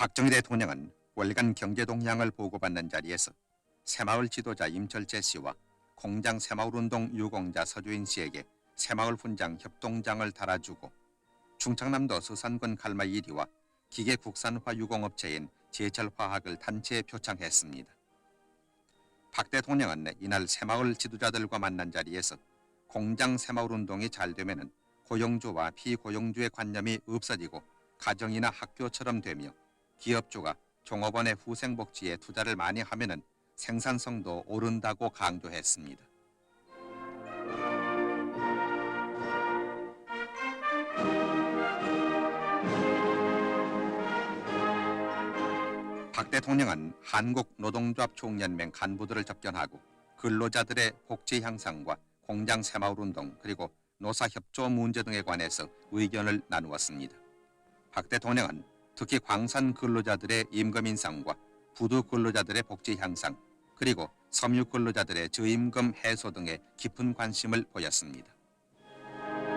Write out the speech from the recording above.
박정희 대통령은 월간 경제 동향을 보고받는 자리에서 새마을 지도자 임철재 씨와 공장 새마을운동 유공자 서주인 씨에게 새마을 훈장 협동장을 달아주고 충청남도 서산군 갈마 1위와 기계 국산화 유공업체인 제철화학을 단체에 표창했습니다. 박 대통령은 이날 새마을 지도자들과 만난 자리에서 공장 새마을 운동이 잘 되면은 고용주와 피고용주의 관념이 없어지고 가정이나 학교처럼 되며 기업주가 종업원의 후생 복지에 투자를 많이 하면은 생산성도 오른다고 강조했습니다. 박 대통령은 한국노동조합 총연맹 간부들을 접견하고 근로자들의 복지 향상과 공장 새마을 운동 그리고 노사협조 문제 등에 관해서 의견을 나누었습니다. 박 대통령은 특히 광산 근로자들의 임금 인상과 부두 근로자들의 복지 향상 그리고 섬유 근로자들의 저임금 해소 등에 깊은 관심을 보였습니다.